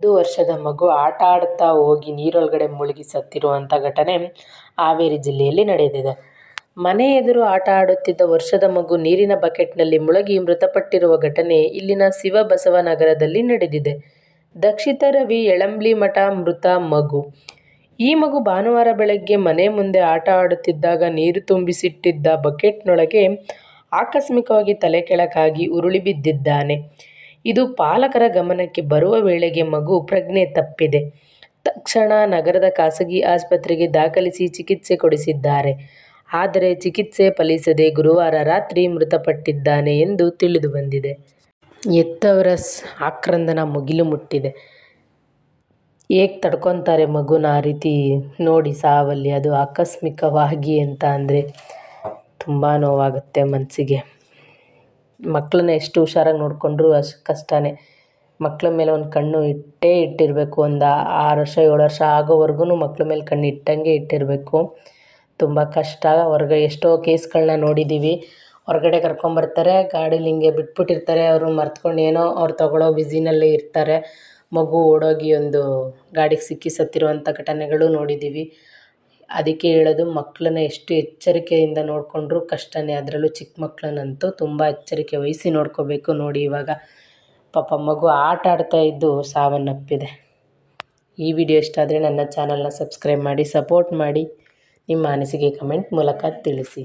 ಐದು ವರ್ಷದ ಮಗು ಆಟ ಆಡ್ತಾ ಹೋಗಿ ನೀರೊಳಗಡೆ ಮುಳುಗಿ ಸತ್ತಿರುವಂಥ ಘಟನೆ ಹಾವೇರಿ ಜಿಲ್ಲೆಯಲ್ಲಿ ನಡೆದಿದೆ. ಮನೆ ಎದುರು ಆಟ ಆಡುತ್ತಿದ್ದ ವರ್ಷದ ಮಗು ನೀರಿನ ಬಕೆಟ್ನಲ್ಲಿ ಮುಳುಗಿ ಮೃತಪಟ್ಟಿರುವ ಘಟನೆ ಇಲ್ಲಿನ ಶಿವಬಸವ ನಗರದಲ್ಲಿ ನಡೆದಿದೆ. ದಕ್ಷಿತ ರವಿ ಯಳಂಬ್ಲಿಮಠ ಮೃತ ಮಗು. ಈ ಮಗು ಭಾನುವಾರ ಬೆಳಗ್ಗೆ ಮನೆ ಮುಂದೆ ಆಟ ಆಡುತ್ತಿದ್ದಾಗ ನೀರು ತುಂಬಿಸಿಟ್ಟಿದ್ದ ಬಕೆಟ್ನೊಳಗೆ ಆಕಸ್ಮಿಕವಾಗಿ ತಲೆ ಕೆಳಕಾಗಿ ಉರುಳಿ ಬಿದ್ದಿದ್ದಾನೆ. ಇದು ಪಾಲಕರ ಗಮನಕ್ಕೆ ಬರುವ ವೇಳೆಗೆ ಮಗು ಪ್ರಜ್ಞೆ ತಪ್ಪಿದೆ. ತಕ್ಷಣ ನಗರದ ಖಾಸಗಿ ಆಸ್ಪತ್ರೆಗೆ ದಾಖಲಿಸಿ ಚಿಕಿತ್ಸೆ ಕೊಡಿಸಿದ್ದಾರೆ. ಆದರೆ ಚಿಕಿತ್ಸೆ ಫಲಿಸದೆ ಗುರುವಾರ ರಾತ್ರಿ ಮೃತಪಟ್ಟಿದ್ದಾನೆ ಎಂದು ತಿಳಿದುಬಂದಿದೆ ಎತ್ತವರ ಆಕ್ರಂದನ ಮುಗಿಲು ಮುಟ್ಟಿದೆ. ಹೇಗೆ ತಡ್ಕೊತಾರೆ ಮಗುನ ಆ ರೀತಿ ನೋಡಿ ಸಾವಲ್ಲಿ, ಅದು ಆಕಸ್ಮಿಕವಾಗಿ ಅಂತ ಅಂದರೆ ತುಂಬ ನೋವಾಗುತ್ತೆ ಮನಸ್ಸಿಗೆ ಮಕ್ಕಳನ್ನ ಎಷ್ಟು ಹುಷಾರಾಗಿ ನೋಡಿಕೊಂಡ್ರು ಅಷ್ಟು ಕಷ್ಟನೇ. ಮಕ್ಕಳ ಮೇಲೆ ಒಂದು ಕಣ್ಣು ಇಟ್ಟೇ ಇಟ್ಟಿರಬೇಕು. ಒಂದು ಆರು ವರ್ಷ, ಏಳು ವರ್ಷ ಆಗೋವರ್ಗೂ ಮಕ್ಕಳ ಮೇಲೆ ಕಣ್ಣು ಇಟ್ಟಂಗೆ ಇಟ್ಟಿರಬೇಕು. ತುಂಬ ಕಷ್ಟ. ಹೊರ್ಗೆ ಎಷ್ಟೋ ಕೇಸ್ಗಳನ್ನ ನೋಡಿದ್ದೀವಿ ಹೊರ್ಗಡೆ ಕರ್ಕೊಂಬರ್ತಾರೆ, ಗಾಡೀಲಿ ಹಿಂಗೆ ಬಿಟ್ಬಿಟ್ಟಿರ್ತಾರೆ. ಅವರು ಮರ್ತ್ಕೊಂಡು ಏನೋ ಅವ್ರು ತಗೊಳ್ಳೋ ಬಿಸಿನಲ್ಲೇ ಇರ್ತಾರೆ. ಮಗು ಓಡೋಗಿ ಒಂದು ಗಾಡಿಗೆ ಸಿಕ್ಕಿ ಸತ್ತಿರುವಂಥ ಘಟನೆಗಳು ನೋಡಿದ್ದೀವಿ ಅದಕ್ಕೆ ಹೇಳೋದು ಮಕ್ಕಳನ್ನ ಎಷ್ಟು ಎಚ್ಚರಿಕೆಯಿಂದ ನೋಡಿಕೊಂಡ್ರೂ ಕಷ್ಟನೇ. ಅದರಲ್ಲೂ ಚಿಕ್ಕ ಮಕ್ಕಳನ್ನಂತೂ ತುಂಬ ಎಚ್ಚರಿಕೆ ವಹಿಸಿ ನೋಡ್ಕೋಬೇಕು. ನೋಡಿ ಇವಾಗ ಪಾಪ ಮಗು ಆಟ ಆಡ್ತಾ ಇದ್ದು ಸಾವನ್ನಪ್ಪಿದೆ. ಈ ವಿಡಿಯೋ ಇಷ್ಟ ಆದರೆ ನನ್ನ ಚಾನಲ್ನ ಸಬ್ಸ್ಕ್ರೈಬ್ ಮಾಡಿ, ಸಪೋರ್ಟ್ ಮಾಡಿ. ನಿಮ್ಮ ಅನಿಸಿಕೆ ಕಮೆಂಟ್ ಮೂಲಕ ತಿಳಿಸಿ.